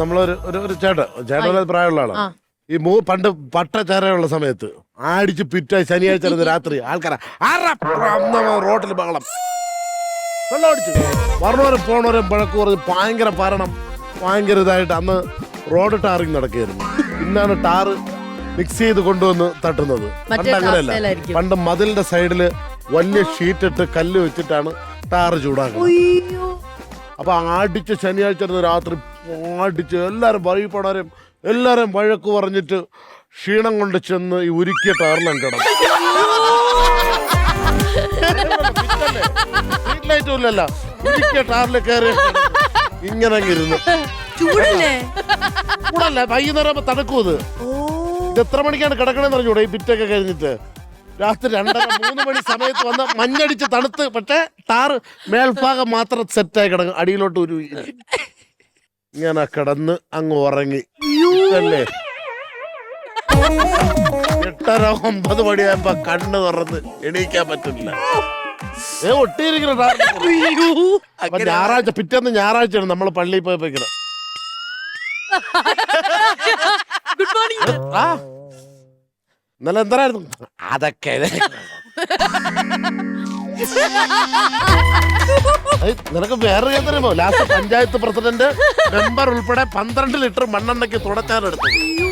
നമ്മളൊരു ഒരു ഒരു ചേട്ടൻ. ചേട്ടൻ പ്രായമുള്ള ആളാണ് ഈ മൂ പണ്ട് പട്ട ചേരയുള്ള സമയത്ത് ആടിച്ച് പിറ്റായി ശനിയാഴ്ച ഇരുന്ന് രാത്രി ആൾക്കാരാ. റോട്ടിൽ ബഹളം. വെള്ളം അടിച്ചു. പറഞ്ഞവരും പോണവരും പഴക്ക് പറഞ്ഞ് ഭയങ്കര ഭരണം. ഭയങ്കര ഇതായിട്ട് അന്ന് റോഡ് ടാറിങ് നടക്കുകയായിരുന്നു. ഇന്നാണ് ടാറ് മിക്സ് ചെയ്ത് കൊണ്ടുവന്ന് തട്ടുന്നത്. പണ്ട് അങ്ങനെയല്ല. പണ്ട് മതിലിന്റെ സൈഡിൽ വലിയ ഷീറ്റ് ഇട്ട് കല്ല് വെച്ചിട്ടാണ് ടാറ് ചൂടാക്കുന്നത്. അപ്പൊ ആടിച്ച് ശനിയാഴ്ച രാത്രി ആടിച്ച് എല്ലാവരും വഴിപ്പെടാനും എല്ലാവരും വഴക്ക് പറഞ്ഞിട്ട് ക്ഷീണം കൊണ്ട് ചെന്ന് ഈ ഉരുക്കിയ ടാർലം കിടന്നു. ലൈറ്റും ഇല്ലല്ല. ഉരുക്കിയ ടാറിൽ കയറി ഇങ്ങനെ ഇരുന്നു ചൂടല്ലേ? വൈകുന്നേരം തണുക്കും ഇത് ഇത് എത്ര മണിക്കാണ് കിടക്കണെന്ന് അറിഞ്ഞൂടെ ഈ പിറ്റൊക്കെ കഴിഞ്ഞിട്ട്? രാത്രി രണ്ടര മൂന്ന് മണി സമയത്ത് വന്ന് മഞ്ഞടിച്ച് തണുത്ത് പക്ഷേ ടാർ മേൽഭാഗം മാത്രം സെറ്റായി കിടക്കും. അടിയിലോട്ട് ഒരു ഇങ്ങനെ കിടന്ന് അങ്ങ് ഉറങ്ങി. അല്ലേ എട്ടര ഒമ്പത് മണിയായപ്പോ കണ്ണ് തുറന്ന് എണീക്കാൻ പറ്റില്ല. ഏ ഒട്ടിയിരിക്കണം ഞായറാഴ്ച അപ്പൊ ഞായറാഴ്ച പിറ്റേന്ന് ഞായറാഴ്ചയാണ് നമ്മൾ പള്ളിയിൽ പോയി പോയിക്കണം. ഗുഡ് മോർണിംഗ് ആ. ഇന്നലെ എന്തായിരുന്നു അതൊക്കെ. നിനക്ക് വേറെ ലാസ്റ്റ് പഞ്ചായത്ത് പ്രസിഡന്റ് മെമ്പർ ഉൾപ്പെടെ പന്ത്രണ്ട് ലിറ്റർ മണ്ണെണ്ണയ്ക്ക് തുടച്ചാൻ എടുത്തു